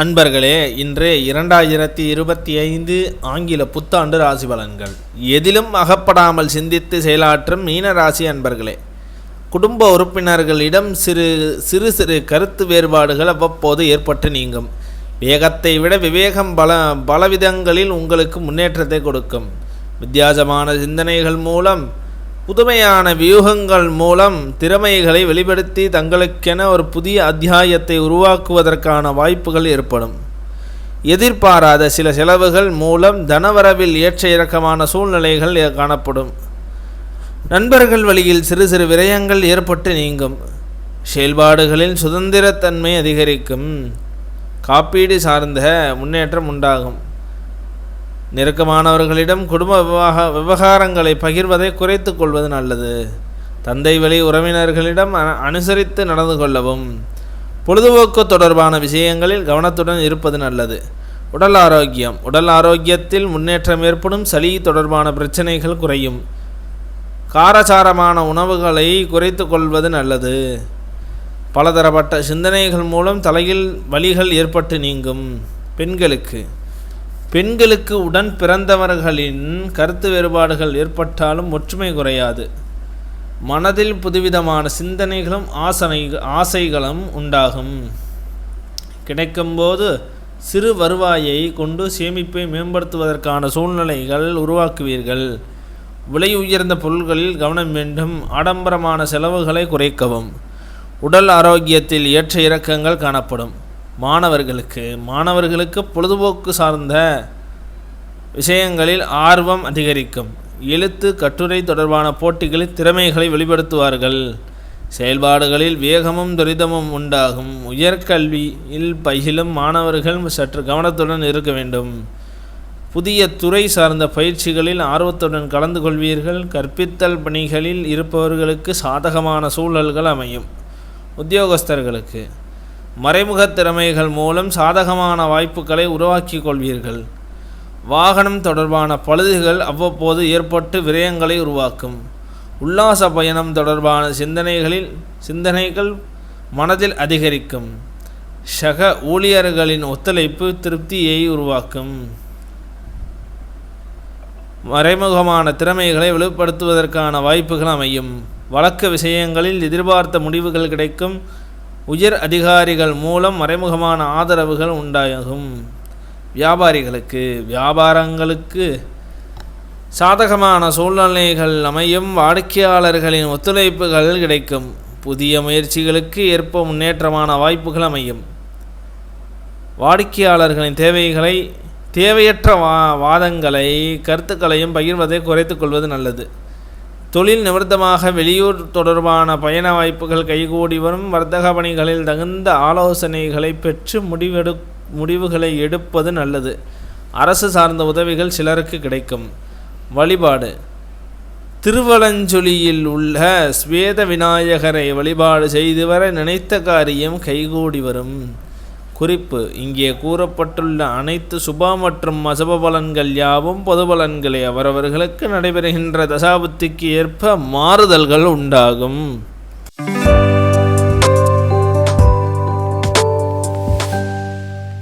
அன்பர்களே இன்று இரண்டாயிரத்தி இருபத்தி ஐந்து ஆங்கில புத்தாண்டு ராசி பலன்கள். எதிலும் அகப்படாமல் சிந்தித்து செயலாற்றும் மீன ராசி அன்பர்களே குடும்ப உறுப்பினர்களிடம் சிறு சிறு சிறு கருத்து வேறுபாடுகள் அவ்வப்போது ஏற்பட்டு நீங்கும். வேகத்தை விட விவேகம் பல பலவிதங்களில் உங்களுக்கு முன்னேற்றத்தை கொடுக்கும். வித்தியாசமான சிந்தனைகள் மூலம் புதுமையான வியூகங்கள் மூலம் திறமைகளை வெளிப்படுத்தி தங்களுக்கென ஒரு புதிய அத்தியாயத்தை உருவாக்குவதற்கான வாய்ப்புகள் ஏற்படும். எதிர்பாராத சில செலவுகள் மூலம் தனவரவில் ஏற்ற இறக்கமான சூழ்நிலைகள் ஏ- காணப்படும். நண்பர்கள் வழியில் சிறு சிறு விரயங்கள் ஏற்பட்டு நீங்கும். செயல்பாடுகளில் சுதந்திரத்தன்மை அதிகரிக்கும். காப்பீடு சார்ந்த முன்னேற்றம் உண்டாகும். நெருக்கமானவர்களிடம் குடும்ப விவகார விவகாரங்களை பகிர்வதை குறைத்து கொள்வது நல்லது. தந்தை வழி உறவினர்களிடம் அனுசரித்து நடந்து கொள்ளவும். பொழுதுபோக்கு தொடர்பான விஷயங்களில் கவனத்துடன் இருப்பது நல்லது. உடல் ஆரோக்கியம். உடல் ஆரோக்கியத்தில் முன்னேற்றம் ஏற்படும் சளி தொடர்பான பிரச்சனைகள் குறையும். காரசாரமான உணவுகளை குறைத்து கொள்வது நல்லது. பலதரப்பட்ட சிந்தனைகள் மூலம் தலையில் வலிகள் ஏற்பட்டு நீங்கும். பெண்களுக்கு பெண்களுக்கு உடன் பிறந்தவர்களின் கருத்து வேறுபாடுகள் ஏற்பட்டாலும் ஒற்றுமை குறையாது. மனதில் புதுவிதமான சிந்தனைகளும் ஆசனை ஆசைகளும் உண்டாகும். கிடைக்கும்போது சிறு வருவாயை கொண்டு சேமிப்பை மேம்படுத்துவதற்கான சூழ்நிலைகள் உருவாக்குவீர்கள். விலை உயர்ந்த பொருட்களில் கவனம் வேண்டும். ஆடம்பரமான செலவுகளை குறைக்கவும். உடல் ஆரோக்கியத்தில் ஏற்ற இறக்கங்கள் காணப்படும். மாணவர்களுக்கு மாணவர்களுக்கு பொழுதுபோக்கு சார்ந்த விஷயங்களில் ஆர்வம் அதிகரிக்கும். எழுத்து கட்டுரை தொடர்பான போட்டிகளில் திறமைகளை வெளிப்படுத்துவார்கள். செயல்பாடுகளில் வேகமும் துரிதமும் உண்டாகும். உயர்கல்வியில் பயிலும் மாணவர்கள் சற்று கவனத்துடன் இருக்க வேண்டும். புதிய துறை சார்ந்த பயிற்சிகளில் ஆர்வத்துடன் கலந்து கொள்வீர்கள். கற்பித்தல் பணிகளில் இருப்பவர்களுக்கு சாதகமான சூழல்கள் அமையும். உத்தியோகஸ்தர்களுக்கு மறைமுக திறமைகள் மூலம் சாதகமான வாய்ப்புகளை உருவாக்கி கொள்வீர்கள் வாகனம் தொடர்பான பழுதுகள் அவ்வப்போது ஏற்பட்டு விரயங்களை உருவாக்கும். உல்லாச பயணம் தொடர்பான சிந்தனைகளில் சிந்தனைகள் மனதில் அதிகரிக்கும். சக ஊழியர்களின் ஒத்துழைப்பு திருப்தியை உருவாக்கும். மறைமுகமான திறமைகளை வெளிப்படுத்துவதற்கான வாய்ப்புகள் அமையும். வழக்கு விஷயங்களில் எதிர்பார்த்த முடிவுகள் கிடைக்கும். உயர் அதிகாரிகள் மூலம் மறைமுகமான ஆதரவுகள் உண்டாகும். வியாபாரிகளுக்கு வியாபாரங்களுக்கு சாதகமான சூழ்நிலைகள் அமையும். வாடிக்கையாளர்களின் ஒத்துழைப்புகள் கிடைக்கும். புதிய முயற்சிகளுக்கு ஏற்ப முன்னேற்றமான வாய்ப்புகள் அமையும். வாடிக்கையாளர்களின் தேவைகளை தேவையற்ற வா வாதங்களை கருத்துக்களையும் பகிர்வதை குறைத்துக் கொள்வது நல்லது. தொழில் நிவர்த்தமாக வெளியூர் தொடர்பான பயண வாய்ப்புகள் கைகூடி வரும். வர்த்தக பணிகளில் தகுந்த ஆலோசனைகளை பெற்று முடிவெடு முடிவுகளை எடுப்பது நல்லது. அரசு சார்ந்த உதவிகள் சிலருக்கு கிடைக்கும். வழிபாடு. திருவலஞ்சொலியில் உள்ள ஸ்வேத விநாயகரை வழிபாடு செய்து வர நினைத்த காரியம் கைகூடி வரும். குறிப்பு இங்கே கூறப்பட்டுள்ள அனைத்து சுப மற்றும் அசுப பலன்கள் யாவும் பொது பலன்களே அவரவர்களுக்கு நடைபெறுகின்ற தசாபுத்திக்கு ஏற்ப மாறுதல்கள் உண்டாகும்.